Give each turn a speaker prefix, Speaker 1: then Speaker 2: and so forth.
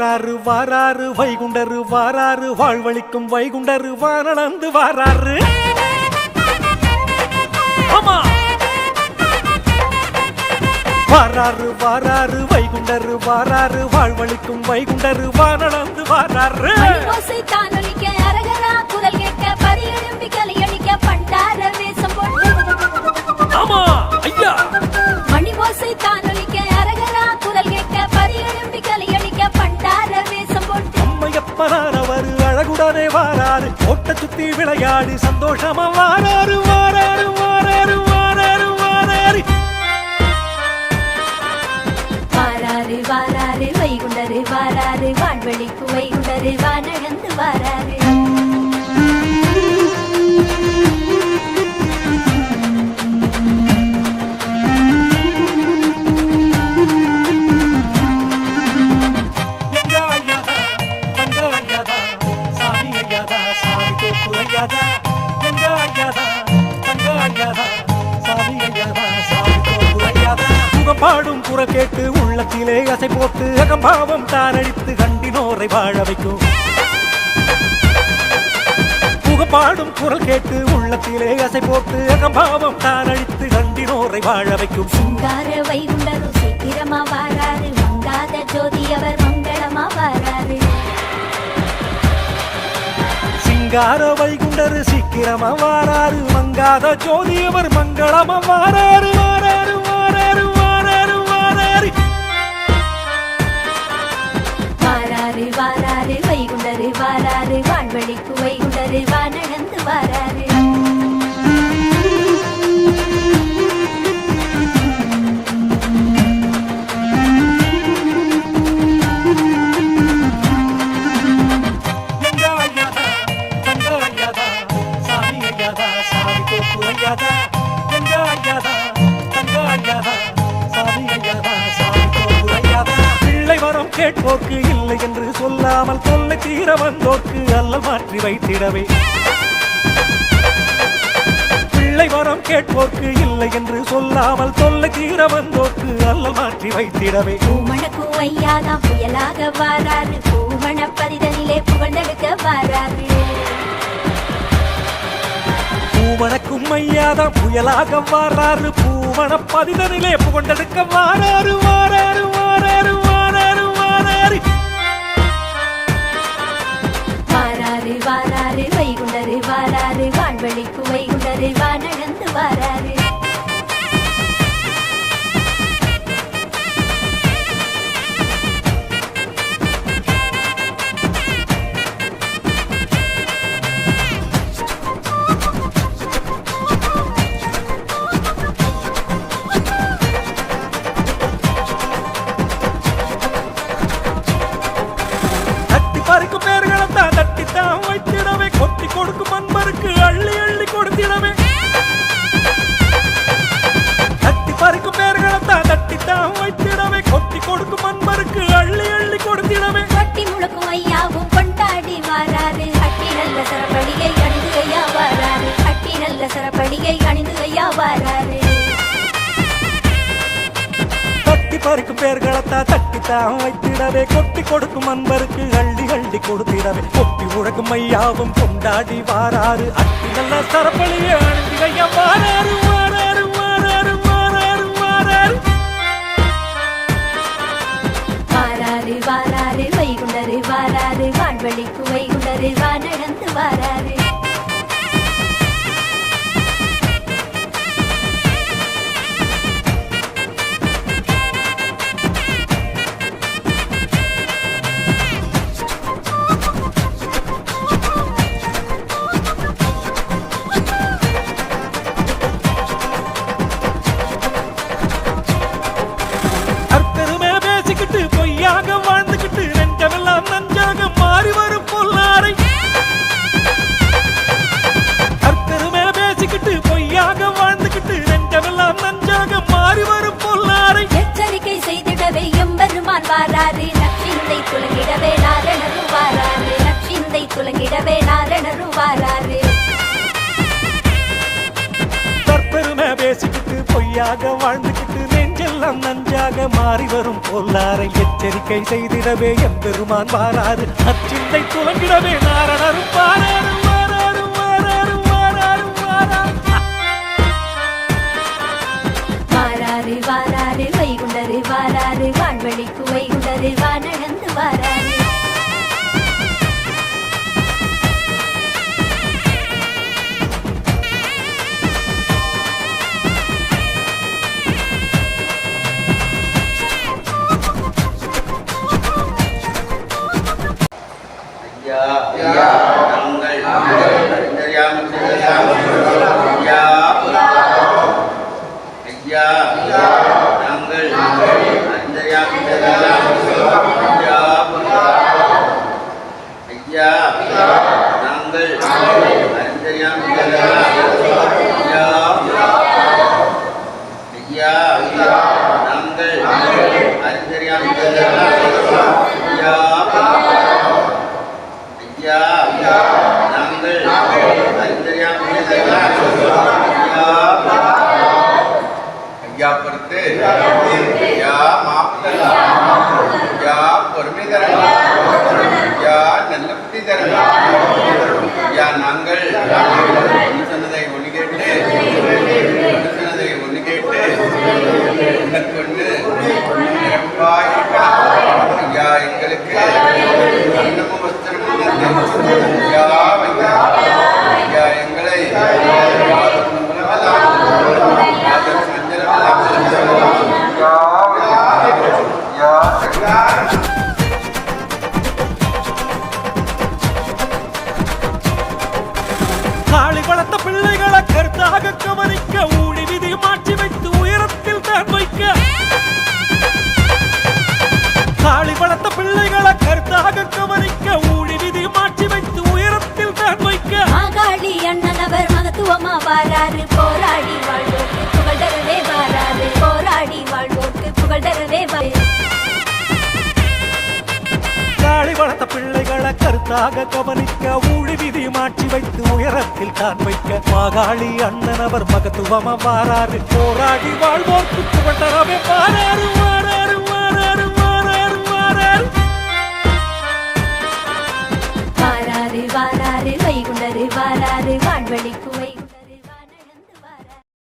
Speaker 1: வாராரு வாராரு வைகுண்டரு வாராரு வாழ்வழிக்கும் வைகுண்டரு வானளந்து வாராரு ஆமா. வாராரு வாராரு வைகுண்டரு வாராரு வாழ்வழிக்கும் வைகுண்டரு வானளந்து வாராரு
Speaker 2: மணிஓசை தானொலிக்க
Speaker 1: வாராரு. ஓட்ட சுத்தி விளையாடு சந்தோஷமா வாராரு வாராரு வாராரு வாராரு வாராரு.
Speaker 2: வாராரு வாராரு வைகுண்டரு வாராரு வான்வெளிக்கு வைகுண்டரு வானழந்து வாராரு.
Speaker 1: உள்ளத்திலே அசை போட்டு அகம்பாவம் தானடித்து கண்டினோரை வாழ வைக்கும். புகப்பாடும் குரல் கேட்டு உள்ளத்திலே அசை போட்டு அகம்பாவம் தானடித்து கண்டினோரை வாழ வைக்கும்.
Speaker 2: சிங்கார வைகுண்டரு சீக்கிரமா வாராரு. மங்காத ஜோதி அவர் மங்களமா வாராரு.
Speaker 1: சிங்கார வைகுண்டரு சீக்கிரமா வாராரு. மங்காத ஜோதி அவர் மங்களமா வாராரு. வாராரு வாராரு வாராரு வாராரு
Speaker 2: வைகுண்டரு வாராரு வான்வழிக்கு வைகுண்டரு வா நடந்து வாராரு
Speaker 1: எங்க இல்லை. இல்லை என்று சொல்லாமல் தொல்லை தீர வந்தோர்க்கு அல்ல மாற்றி வைத்திடவே. பிள்ளை வரம் கேட்போர்க்கு இல்லை என்று சொல்லாமல் தொல்லை தீர வந்தோர்க்கு அல்ல மாற்றி வைத்திடவே.
Speaker 2: பூமணக்கு ஐயாதா புயலாக வாராரு பூமண பரிதனிலே புகழ்ந்தெடுக்க வாராரு
Speaker 1: பூவனக்கும் ஐயாதா புயலாக வாராரு பூவன பதிதனிலே புகழ்ந்தெடுக்க வாராரு வாராரு வாராரு வாராரு கொட்டி கொடுக்கும் அன்பருக்கு அள்ளி அள்ளி கொடுத்திடவே தட்டி பறிக்கும் பேர்களத்தான் தட்டித்தான் வைத்திடவே. கொட்டி கொடுக்கும் அன்பருக்கு அள்ளி அள்ளி கொடுத்திடவே
Speaker 2: கட்டி முழக்கும் ஐயாவும் கொண்டாடி வாராரு கட்டி நல்ல சரப்படியை அணிந்து ஐயா வாராரு கட்டி நல்ல சரப்படியை அணிந்து
Speaker 1: தட்டி பேர் பேர்களத்தான் தட்டித்தான் வைத்திடவே. கொட்டி கொடுக்கும் அன்பருக்கு அள்ளி அள்ளி கொடுத்திடவே. கொட்டி உழகும் ஐயாவும் கொண்டாடி வாராறு. அட்டி நல்ல சரப்பளியே அணிந்து
Speaker 2: வாராறு. துலங்கிடவே வாராரு.
Speaker 1: தற்பெருமை பேசிக்கிட்டு பொய்யாக வாழ்ந்துக்கிட்டு நெஞ்செல்லாம் நஞ்சாக மாறி வரும் பொல்லாரை எச்சரிக்கை செய்திடவே எம்பெருமான் வாராறு அச்சிந்தை துவங்கிடவே நாரணரும்
Speaker 2: பாரு.
Speaker 3: ஐயா நாங்கள் அறிந்தறியாமல் ஐயா ஐயா நாங்கள் அறிந்தறியாமல் ஐயா ஐயா பொறுத்து
Speaker 1: பிள்ளைகளை கவனிக்க ஊழி விதி மாற்றி வைத்து உயரத்தில் தான் வைக்க. காளி வளர்த்த பிள்ளைகளை கருத்தாக கவனிக்க ஊழி விதி மாற்றி வைத்து உயரத்தில் தான் வைக்க.
Speaker 2: மாகாளி அண்ணன் அவர் மகத்துவமா வராரு போராடி வாழ்வோர்க்கு
Speaker 1: வளர்த்த பிள்ளைகளை கருத்தாக கவனிக்க ஊழி விதி மாற்றி வைத்து உயரத்தில் தான் வைக்க மாகாளி அண்ணன் அவர் மகத்துவமா வாராரு போராடி வாழ்வோர்க்கு புகழ் தரவே வாராரு வாராரு வாராரு வாராரு வாராரு
Speaker 2: வாராரு வாராரு வைகுண்டரு வாராரு வான்வழிக்கு குவை